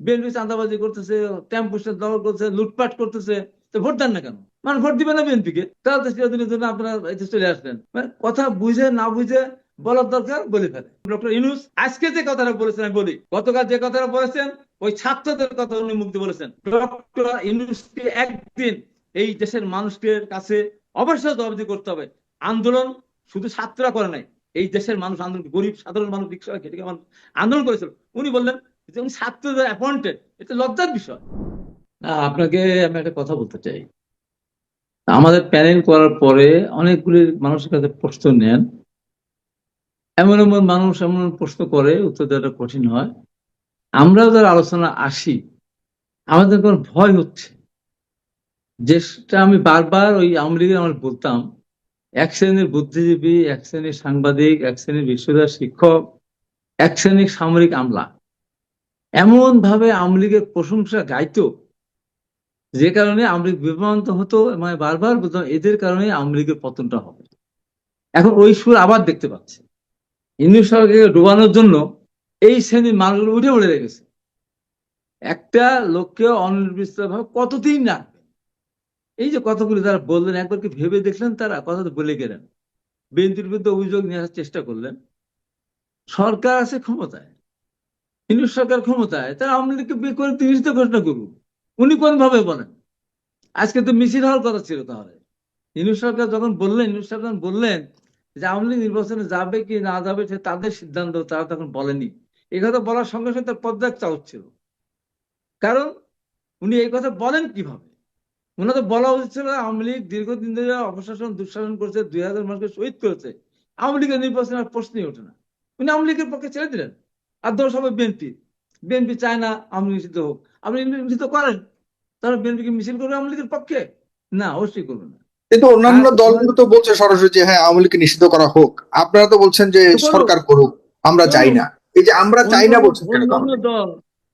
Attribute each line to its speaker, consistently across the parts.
Speaker 1: BNP চাঁদাবাজি করতেছে tempo দখল করতেছে, লুটপাট করতেছে, তো ভোট দেন না কেন? মানে ভোট দিবে না বিএনপি কে তাহলে চিরদিনের জন্য আপনারা চলে আসবেন মানে কথা বুঝে, না বুঝে বলার দরকার, বলে ফেলে ডক্টর ইনুস আজকে যে কথাটা বলেছেন, আমি বলি, গতকাল যে কথাটা বলেছেন, ওই ছাত্রদের কথা উনি মুক্তি বলেছেন। ডক্টর ইনুসকে একদিন এই দেশের মানুষের কাছে অবশ্যই জবাবদি করতে হবে। আন্দোলন শুধু ছাত্ররা করে নাই, এই দেশের মানুষ, আন্দোলন, গরিব, সাধারণ মানুষ রিক্সা খেটে মানুষ আন্দোলন করেছিল। উনি বললেন উনি ছাত্রদের অ্যাপয়েন্টেড এটা লজ্জার বিষয়. না, আপনাকে আমি একটা কথা বলতে চাই। আমাদের প্যানেল করার পরে অনেকগুলি মানুষের কাছে প্রশ্ন নেন। এমন এমন মানুষ, এমন প্রশ্ন করে, উত্তর দেওয়াটা কঠিন হয়। আমরাও যারা আলোচনা আসি, আমাদের কোনো ভয় হচ্ছে। যেটা আমি বারবার ওই আওয়ামী লীগের আমার বলতাম, এক শ্রেণির বুদ্ধিজীবী, এক শ্রেণির সাংবাদিক, এক শ্রেণির বিশ্ববিদ্যালয়ের শিক্ষক, এক শ্রেণির সামরিক আমলা। এমন ভাবে আওয়ামী লীগের প্রশংসা গাইত, যে কারণে আওয়ামী লীগ বিভ্রান্ত হতো মানে বারবার বলতাম এদের কারণে আওয়ামী লীগের পতনটা হবে। এখন ওই সুর আবার দেখতে পাচ্ছি। ইন্দু সরকারকে ডোবানোর জন্য এই শ্রেণির মানুষগুলো উঠে পড়ে লেগেছে। একটা লোককে অনির্দিষ্ট ভাবে কতদিন রাখবে? এই যে কথাগুলি তারা বললেন, একবার কি ভেবে দেখলেন তারা? কথা তো বলে গেলেন। বিএনপির বিরুদ্ধে অভিযোগ নিয়ে আসার চেষ্টা করলেন। সরকার আছে ক্ষমতায়। ইন্দু সরকার ক্ষমতায় তারা আওয়ামী লীগকে বিয়ে করে তিরিশ ঘোষণা করুন উনি কোন ভাবে বলেন? আজকে তো মিছিল হওয়ার কথা ছিল তাহলে। ইনু সরকার যখন বললেন ইনু সরকার বললেন যে আওয়ামী লীগ নির্বাচনে যাবে কি না যাবে, সে তাদের সিদ্ধান্ত তারা তখন বলেনি। এই কথা বলার সঙ্গে সঙ্গে তার পদত্যাগ চাওয়া হচ্ছিল কারণ উনি এই কথা বলেন কীভাবে? ওনার তো বলা উচিত ছিল আওয়ামী লীগ দীর্ঘদিন ধরে অপশাসন দুঃশাসন করেছে, দুই হাজার মানুষকে শহীদ করেছে। আওয়ামী লীগের নির্বাচনের প্রশ্নই ওঠে না। উনি আওয়ামী লীগের পক্ষে ছেড়ে দিলেন। আর হবে বিএনপি বিএনপি চায় না আওয়ামী নিষিদ্ধ হোক। আপনি নিষিদ্ধ করেন তাহলে বিএনপিকে মিছিল করবে আওয়ামী লীগের পক্ষে? না অবশ্যই করবে না।
Speaker 2: কিন্তু অন্যান্য দলগুলো তো বলছে সরাসরি যে হ্যাঁ আওয়ামী লীগকে নিষিদ্ধ করা হোক। আপনারা তো বলছেন যে সরকার করুক আমরা চাই না। এই যে আমরা চাই না বলছেন
Speaker 1: অন্যান্য দল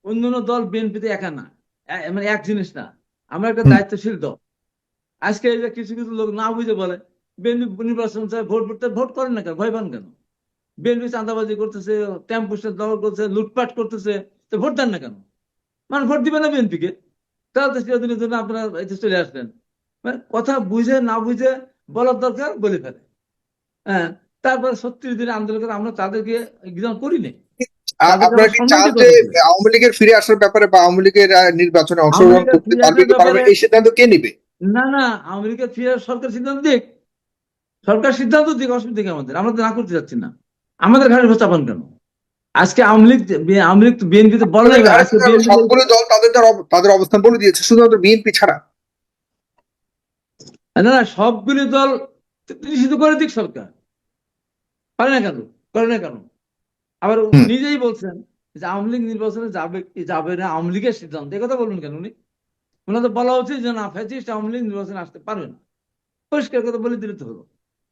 Speaker 1: অন্যান্য দল বিএনপিতে একা না। মানে এক জিনিস না। আমরা একটা দায়িত্বশীল দল। আজকে এই যে কিছু কিছু লোক না বুঝে বলে বিএনপি নির্বাচন ভোট করতে ভোট করেন না কেন? ভয় পান কেন? বিএনপি চাঁদাবাজি করতেছে টেম্পো দখল করতেছে লুটপাট করতেছে তো ভোট দেন না কেন? মানে ভোট দিবে না বিএনপিকে? তাহলে তো চিরদিনের জন্য আপনারা চলে আসবেন মানে কথা বুঝে না বুঝে বলার দরকার বলে ফেলে। হ্যাঁ তারপর ছত্রিশ দিনে আন্দোলন করে আমরা তাদেরকে এক্সাম করিনি তাদের
Speaker 2: আপনারা কি চান যে আওয়ামী লীগের ফিরে আসার ব্যাপারে বা আওয়ামী লীগের নির্বাচনে অংশগ্রহণ করতে পারবে কি পারবে এই সিদ্ধান্ত কে নিবে?
Speaker 1: না না ফিরে সরকার সিদ্ধান্ত দিক। সরকার সিদ্ধান্ত দিক অসুবিধা আমাদের? আমরা তো না করতে যাচ্ছি না। আমাদের ঘাড়ে চাপান কেন? আজকে আওয়ামী লীগ আওয়ামী লীগ বিএনপি তো বলে আজকে বিএনপি
Speaker 2: সবগুলো দল তাদের তাদের অবস্থান বলে দিয়েছে শুধুমাত্র বিএনপি ছাড়া।
Speaker 1: না না সবগুলি দল নিষিদ্ধ করে দিক সরকার। পারে না কেন? করে না কেন? আবার। নিজেই বলছেন যে আওয়ামী লীগ নির্বাচনে যাবে কি যাবে না আওয়ামী লীগের সিদ্ধান্ত। এই কথা বলবেন কেন উনি? ওনার তো বলা উচিত যে না ফ্যাসিস্ট আওয়ামী লীগ নির্বাচনে আসতে পারবে না। পরিষ্কার কথা বলে দিলে তো হলো।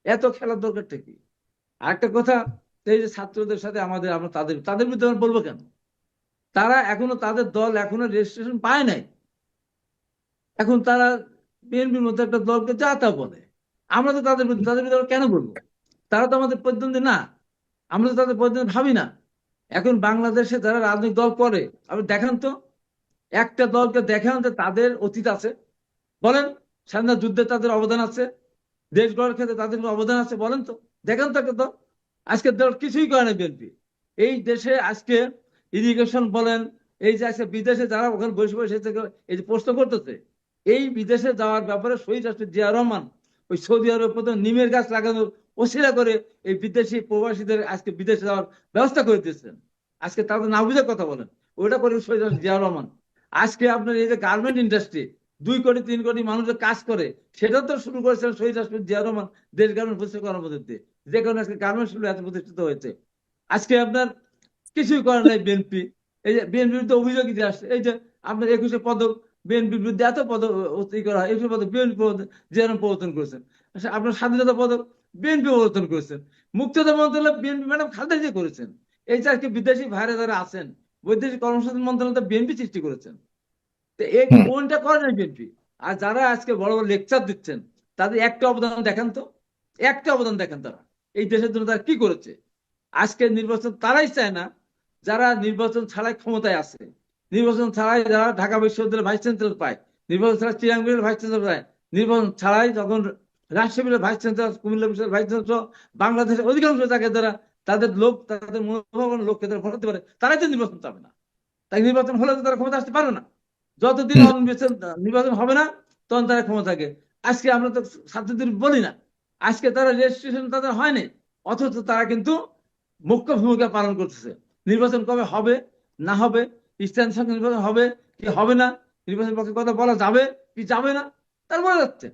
Speaker 1: এত খেলার দরকারটা কি? আরেকটা কথা এই যে ছাত্রদের সাথে আমাদের, আমরা তাদের তাদের বিরুদ্ধে আমরা বলব কেন? তারা এখনও তাদের দল এখনও রেজিস্ট্রেশন পায় নাই। এখন তারা বিএনপির মধ্যে একটা দলকে যা তা বলে। আমরা তো তাদের বিরুদ্ধে তাদের বিরুদ্ধে কেন বলব? তারা তো আমাদের প্রতিদ্বন্দ্বী না। আমরা তো তাদের প্রতিদ্বন্দ্বী ভাবি না। এখন বাংলাদেশে যারা রাজনৈতিক দল করে, আপনি দেখান তো। একটা দলকে দেখান যে তাদের অতীত আছে। বলেন, স্বাধীনতা যুদ্ধে তাদের অবদান আছে। দেশ গড়ার ক্ষেত্রে তাদের অবদান আছে, বলেন তো। দেখান তো একটা দল। আজকে দল কিছুই করে না বিএনপি। এই দেশে আজকে ইরিগেশন বলেন, এই যে আজকে বিদেশে যারা ওখানে বসে বসে থেকে এই যে প্রশ্ন করতেছে, এই বিদেশে যাওয়ার ব্যাপারে শহীদ রাষ্ট্র জিয়া রহমান ওই সৌদি আরব প্রথম নিমের গাছ লাগানোর ওসিলা করে এই বিদেশি প্রবাসীদের আজকে বিদেশে যাওয়ার ব্যবস্থা করে দিয়েছেন। আজকে তাদের না বুঝে কথা বলেন, ওইটা করে শহীদ জিয়া রহমান। আজকে আপনার এই যে গার্মেন্ট ইন্ডাস্ট্রি দুই কোটি তিন কোটি মানুষ কাজ করে সেটা তো শুরু করেছেন শহীদ রাষ্ট্র জিয়া রহমান দেশ গার্মেন্ট প্রতিষ্ঠা করার দিয়ে যে কারণে আজকে গার্মেন্টসগুলো এত প্রতিষ্ঠিত হয়েছে। আজকে আপনার কিছুই করে নাই বিএনপি। এই যে বিএনপির বিরুদ্ধে অভিযোগ দিয়ে আসছে এই যে আপনার একুশে পদক বিএনপির বিরুদ্ধে এত পদক করা হয় একুশে পদক বিএনপি যেরকম প্রবর্তন করেছেন। আচ্ছা, আপনার স্বাধীনতা পদক বিএনপি প্রবর্তন করেছেন। মুক্তিযুদ্ধ মন্ত্রণালয় বিএনপি ম্যাডাম খালেদা জিয়া করেছেন। এই যে আজকে বিদেশি ভাইরা যারা আছেন বৈদেশিক কর্মসংস্থান মন্ত্রণালয় বিএনপি সৃষ্টি করেছেন। তো এই কোনটা করে বিএনপি? আর যারা আজকে বড় বড় লেকচার দিচ্ছেন তাদের একটা অবদান দেখান তো। একটা অবদান দেখেন তারা। এই দেশের জন্য তারা কি করেছে? আজকে নির্বাচন তারাই চায় না। যারা নির্বাচন ছাড়াই ক্ষমতায় আছে নির্বাচন ছাড়াই যারা ঢাকা বিশ্ববিদ্যালয়ের ভাইস চ্যান্সেলর পায় নির্বাচন ছাড়া চিরাঙ্গের ভাইস চ্যান্সেলর পায় নির্বাচন ছাড়াই যখন রাজশাহীর ভাইস চ্যান্সেলর কুমিল্লা বিশ্ববিদ্যালয়ের ভাইস চ্যান্সেলর বাংলাদেশের অধিকাংশ জায়গায় যারা তাদের লোক তাদের মনোভাবন লোককে তারা ভোট পারে তারাই তো নির্বাচন পাবে না। তাই নির্বাচন হলে তো তারা ক্ষমতা আসতে পারবে না। যতদিন নির্বাচন হবে না তখন তারা ক্ষমতা থাকে। আজকে আমরা তো ছাত্রদের বলি না। আজকে তারা রেজিস্ট্রেশন তাদের হয়নি অথচ তারা কিন্তু মুখ্য ভূমিকা পালন করতেছে। নির্বাচন কবে হবে না হবে ইস্টার্ন সঙ্গে নির্বাচন হবে কি হবে না নির্বাচন পক্ষে কথা বলা যাবে কি যাবে না তার বলা যাচ্ছে।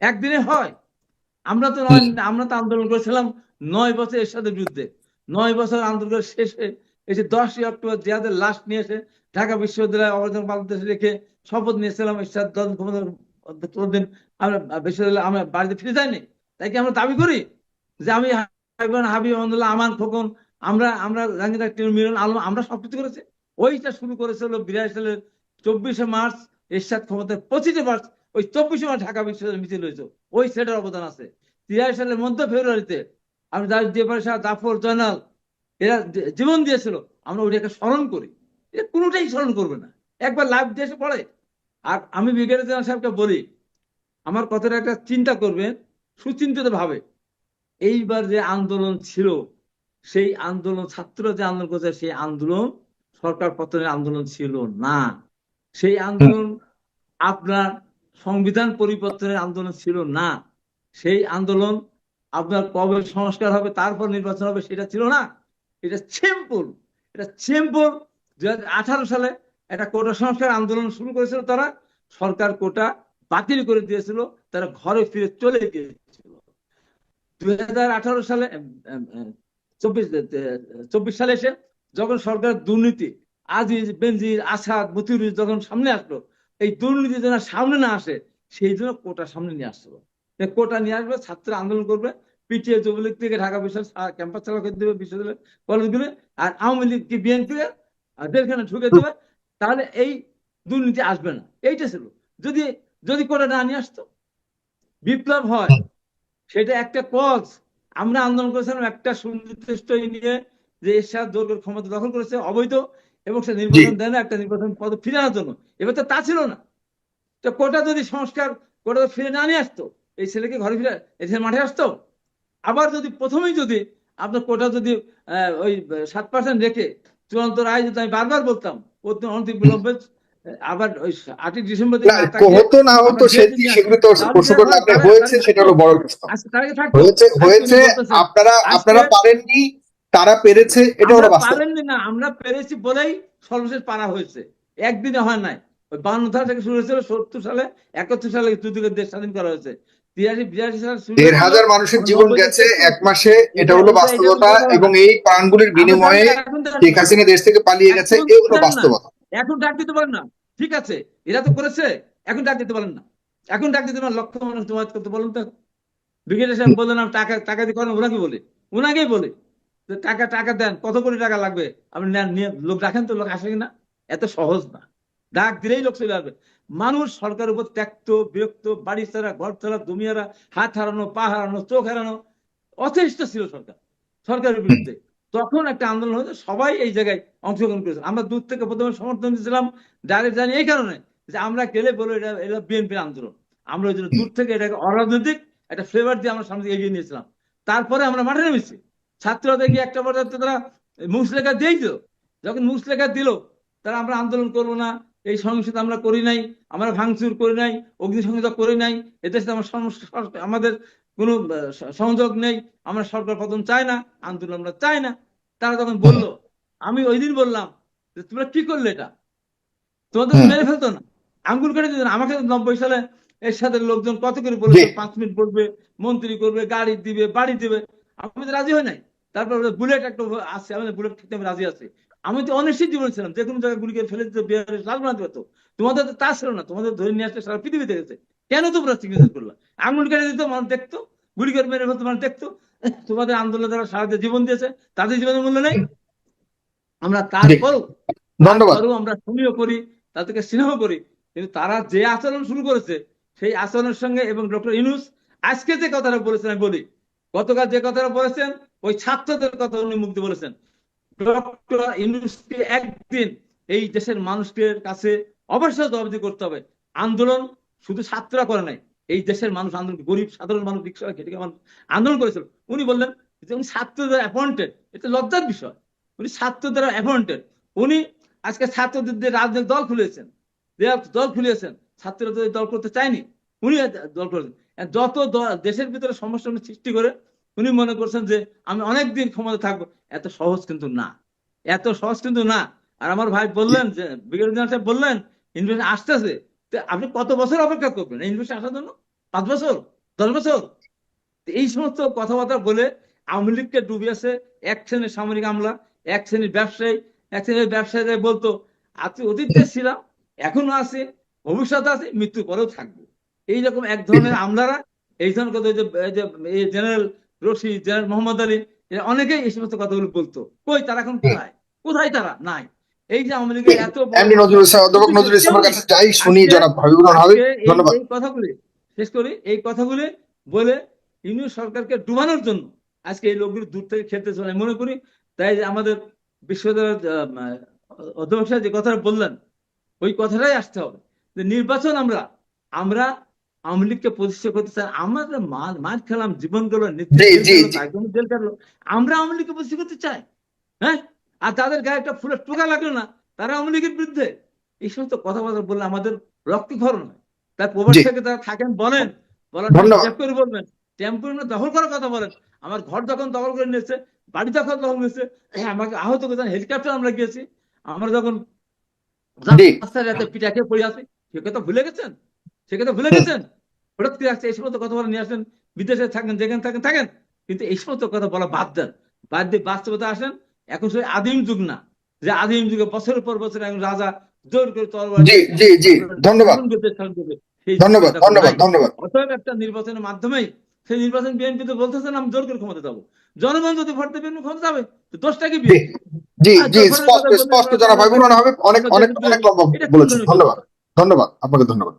Speaker 1: একদিনে হয়। আমরা তো নয় আমরা তো আন্দোলন করেছিলাম নয় বছর এরশাদের বিরুদ্ধে। নয় বছর আন্দোলন শেষে এসে দশই অক্টোবর জিয়াদের লাশ নিয়ে এসে ঢাকা বিশ্ববিদ্যালয়ে অবদান বাংলাদেশে রেখে শপথ নিয়েছিলাম ক্ষমতার দিন আমরা বিশ্ববিদ্যালয়ে আমরা বাড়িতে ফিরে যাইনি। তাই কি আমরা দাবি করি? যে আমি হাবিব আহমদুল্লাহ, আমান খোকন, আমরা আমরা জাহাঙ্গীর মিলন আলম, আমরা সবকিছু করেছি। ওইটা শুরু করেছিল বিরাশি সালের চব্বিশে মার্চ এরশাদ ক্ষমতায় পঁচিশে মার্চ, ওই চব্বিশে মার্চ ঢাকা বিশ্ববিদ্যালয় মিছিল হয়েছে। ওই সেটার অবদান আছে। তিরাশি সালের মধ্য ফেব্রুয়ারিতে আমি জাফর জয়নাল, এরা জীবন দিয়েছিল। আমরা ওইটাকে স্মরণ করি। এটা কোনোটাই স্মরণ করবে না। একবার লাভ দিয়ে পড়ে। আর আমি জেনারেল সাহেবকে বলি, আমার কথাটা একটা চিন্তা করবেন, সুচিন্তিত ভাবে। এইবার যে আন্দোলন ছিল, সেই আন্দোলন ছাত্ররা যে আন্দোলন করছে, সেই আন্দোলন সরকার পতনের আন্দোলন ছিল না। সেই আন্দোলন আপনার সংবিধান পরিবর্তনের আন্দোলন ছিল না। সেই আন্দোলন আপনার কবে সংস্কার হবে, তারপর নির্বাচন হবে, সেটা ছিল না। এটা সিম্পল এটা সিম্পল আঠারো সালে একটা কোটা সংস্কার আন্দোলন শুরু করেছিল তারা। সরকার কোটা বাতিল করে দিয়েছিল, তারা ঘরে ফিরে চলে গিয়েছিল। দুই সালে চব্বিশ চব্বিশ সালে এসে যখন সরকার দুর্নীতি, আজিজ, বেনজির, আসাদ মতিউর যখন সামনে আসলো, এই দুর্নীতি যেন সামনে না আসে, সেই জন্য কোটা সামনে নিয়ে আসছিল কোটা নিয়ে আসবে, ছাত্র আন্দোলন করবে, পিটিএ, যুবলীগ থেকে ঢাকা বিশ্ববিদ্যালয়, ক্যাম্পাস চালু করে দেবে বিশ্ববিদ্যালয় কলেজগুলো, আর আওয়ামী লীগ কি বিএনপি জেলখানে ঢুকে দেবে তাহলে এই দুর্নীতি আসবে না। এইটা ছিল। যদি যদি কোটা না নিয়ে আসতো বিপ্লব হয় সেটা একটা কজ আমরা আন্দোলন করেছিলাম একটা সুনির্দিষ্ট নিয়ে যে এরশাদ দুর্গের ক্ষমতা দখল করেছে অবৈধ এবং সে নির্বাচন দেয় না একটা নির্বাচন পদ ফিরে আনার জন্য। এবার তো তা ছিল না। তো কোটা যদি সংস্কার কোটা ফিরে না নিয়ে আসতো এই ছেলেকে ঘরে ফিরে এই ছেলে মাঠে আসতো? আবার যদি প্রথমেই যদি আপনার কোটা যদি আহ, ওই সাত পার্সেন্ট রেখে চূড়ান্ত রায় যদি আমি বারবার বলতাম অনতি বিলম্বে আবার ওই আটই ডিসেম্বর
Speaker 2: হতো না হতো সেটি সেগুলো তো প্রশ্ন করলে হয়েছে সেটা হলো বড় প্রশ্ন।
Speaker 1: থাকতো
Speaker 2: হয়েছে হয়েছে আপনারা আপনারা পারেননি তারা পেরেছে এটা হলো বাস্তব।
Speaker 1: পারেননি না আমরা পেরেছি বলেই সর্বশেষ পারা হয়েছে। একদিনে হয় নাই। ওই বান্ন থেকে শুরু হয়েছিল সত্তর সালে একাত্তর সালে যুদ্ধের দেশ স্বাধীন করা হয়েছে।
Speaker 2: দেড় হাজার মানুষের জীবন গেছে এক মাসে এটা হলো বাস্তবতা এবং এই প্রাণগুলির বিনিময়ে
Speaker 1: এখন
Speaker 2: শেখ হাসিনা দেশ থেকে পালিয়ে গেছে এগুলো বাস্তবতা।
Speaker 1: এখন ডাক দিতে পারেন না। ঠিক আছে এরা তো করেছে এখন ডাক দিতে পারেন না। এখন ডাক দিতে পারেন লক্ষ মানুষ জমায়েত করতে বলুন তো। ব্রিগেডিয়ার সাহেব বললেন টাকা টাকা দিয়ে করেন ওনাকে বলে? ওনাকেই বলে যে টাকা টাকা দেন কত কোটি টাকা লাগবে? আপনি নেন লোক রাখেন তো লোক আসে কিনা? এত সহজ না। ডাক দিলেই লোক চলে আসবে। মানুষ সরকারের উপর ত্যক্ত, বিরক্ত, বাড়ি ছাড়া, ঘর ছাড়া দুমিয়ারা হাত হারানো, পা হারানো, চোখ হারানো অথেষ্ট ছিল সরকার, সরকারের বিরুদ্ধে। তখন একটা আন্দোলন হয়েছে, সবাই এই জায়গায় অংশগ্রহণ করেছে। আমরা দূর থেকে প্রথমে সমর্থন দিয়েছিলাম, ডাইরেক্ট জানি এই কারণে যে আমরা গেলে বলো এটা এটা বিএনপির আন্দোলন। আমরা ওই জন্য দূর থেকে এটাকে অরাজনৈতিক একটা ফ্লেভার দিয়ে আমরা সামনে এগিয়ে নিয়েছিলাম। তারপরে আমরা মাঠে নেমেছি। ছাত্ররা দেখি একটা পর্যায়ে তারা মুসলেখা দিয়েই দিল। যখন মুসলেখা দিল, তারা আমরা আন্দোলন করব না এই সহিংসত আমরা করি নাই আমরা ভাঙচুর করি নাই অগ্নিসংযোগ করি নাই এদের সাথে আমার সমস্যা আমাদের কোনো সংযোগ নেই আমরা সরকার পতন চাই না আন্দোলন আমরা চাই না। তারা তখন বলল আমি ওই দিন বললাম যে তোমরা কি করলে এটা? তোমাদের মেরে ফেলতো না? আঙ্গুল কেটে দিত আমাকে নব্বই সালে এর সাথে লোকজন কত করে বলেছে
Speaker 2: জি।
Speaker 1: পাঁচ মিনিট বলবে মন্ত্রী করবে গাড়ি দিবে বাড়ি দিবে। আমি তো রাজি হই নাই। তারপর বুলেট একটা আছে আমি বুলেট খেতে আমি রাজি আছি। আমি তো অনিশ্চিত জীবন ছিলাম যে কোনো জায়গায় গুলি করে ফেলে দিতে বিহারের লাল বানাতে পারতো। তোমাদের তো তা ছিল না তোমাদের ধরে নিয়ে আসতে সারা পৃথিবী দেখেছে কেন তোমরা সিগনেচার করলা? আঙুল কেটে দিত মানুষ দেখতো গুলি করে মেরে ফেলতো মানুষ দেখতো। তোমাদের আন্দোলনে যারা সারা জীবন দিয়েছে তাদের জীবনের মূল্য নেই। আমরা তারপরও তারপরেও আমরা শুনিও করি তাদেরকে স্নেহ করি। কিন্তু তারা যে আচরণ শুরু করেছে সেই আচরণের সঙ্গে এবং ডক্টর ইনুস আজকে যে কথাটা বলেছেন আমি বলি গতকাল যে কথাটা বলেছেন ওই ছাত্রদের কথা উনি মুক্তি বলেছেন। ডক্টর ইনুসকে একদিন এই দেশের মানুষের কাছে অবশ্যই জবাবদি করতে হবে। আন্দোলন শুধু ছাত্ররা করে নাই, এই দেশের মানুষ আন্দোলন, গরিব সাধারণ মানুষ রিক্সা খেটে মানুষ আন্দোলন করেছিল। উনি বললেন যে উনি ছাত্রদের অ্যাপয়েন্টেড এটা লজ্জার বিষয়। উনি ছাত্রদের অ্যাপয়েন্টেড উনি আজকে ছাত্রদের দিয়ে রাজনৈতিক দল খুলেছেন। দল খুলিয়েছেন। ছাত্ররা দল করতে চায়নি উনি দল করেছেন যত দেশের ভিতরে সমস্যা সৃষ্টি করে উনি মনে করছেন যে আমি অনেক দিন ক্ষমতা থাকব। এত সহজ কিন্তু না। এত সহজ কিন্তু না। আর আমার ভাই বললেন যে ব্রিগেডিয়ার সাহেব বললেন ইনভেস্ট আসতেছে। আপনি কত বছর অপেক্ষা করবেন? ইনভেস্ট আসার জন্য? পাঁচ বছর? দশ বছর? এই সমস্ত কথাবার্তা বলে আওয়ামী লীগকে ডুবিয়েছে এক শ্রেণির সামরিক আমলা, এক শ্রেণির ব্যবসায়ী, এক শ্রেণির ব্যবসায়ীরা বলতো, আজকে অতীতে ছিলাম, এখনও আছে, ভবিষ্যতে আছে মৃত্যু পরেও থাকব। এইরকম এক ধরনের আমলারা, এই ধরনের কথা যে জেনারেল রশি জেনারেল মোহাম্মদ আলী এরা অনেকেই এই সমস্ত কথাগুলো বলতো। কই তারা এখন কোথায়? কোথায় তারা? নাই। এই যে আওয়ামী লীগের এত
Speaker 2: অধ্যাপক নজরুল ইসলামের কাছে যাই শুনি জনাব হাবিবুর
Speaker 1: এই-
Speaker 2: ধন্যবাদ।
Speaker 1: এই কথাগুলি শেষ করি এই কথাগুলি বলে ইউনিয়ন সরকারকে ডুবানোর জন্য আজকে এই লোকগুলো দূর থেকে খেলতে চলে মনে করি। তাই যে আমাদের বিশ্ববিদ্যালয়ের সাহেব যে কথাটা বললেন ওই কথাটাই আসতে হবে। যে নির্বাচন আমরা আমরা আওয়ামী লীগকে প্রতিষ্ঠা করতে চাই আমরা মার খেলাম জীবন গেল
Speaker 2: জি, জি, জি।
Speaker 1: জেল কাটলো আমরা আওয়ামী লীগকে প্রতিষ্ঠা করতে চাই হ্যাঁ? আর তাদের গায়ে একটা ফুলের টোকা লাগল না তারা আওয়ামী লীগের বিরুদ্ধে। এই সমস্ত কথাবার্তা বললে আমাদের রক্তক্ষরণ হয়। তাই প্রবাস থেকে তারা থাকেন বলেন বলেন। করে বলবেন দখল করার কথা বলেন। আমার ঘর যখন দখল করে নিয়েছে বাড়ি যখন দখল নিয়েছে আমাকে আহত করেছেন হেলিকপ্টার আমরা গিয়েছি। আমরা যখন রাস্তায় রাতে পিঠা খেয়ে পড়ে আছি সে কথা ভুলে গেছেন? সে কথা ভুলে গেছেন? হঠাৎ করে আসছে এই সমস্ত কথা বলে নিয়ে আসেন বিদেশে থাকেন যেখানে থাকেন থাকেন। কিন্তু এই সমস্ত কথা বলা বাদ দেন। বাদ দিয়ে বাস্তবতা আসেন এখন সেই আদিম যুগ না। যে আদিম যুগে বছরের পর বছর একজন রাজা জোর করে তরবারি
Speaker 2: জি জি জি ধন্যবাদ। ধন্যবাদ ধন্যবাদ ধন্যবাদ।
Speaker 1: অতএব একটা নির্বাচনের মাধ্যমেই সেই নির্বাচন বিএনপি তো বলতেছেন আমি জোর করে ক্ষমতা যাব। জনগণ যদি ভোট দেবে ক্ষমতা যাবে তো দোষটা কি
Speaker 2: জি জি স্পষ্ট স্পষ্ট জনাব হাবিবুর রহমান হাবিব অনেক অনেক অনেক লম্বা বলেছেন ধন্যবাদ ধন্যবাদ আপনাকে ধন্যবাদ।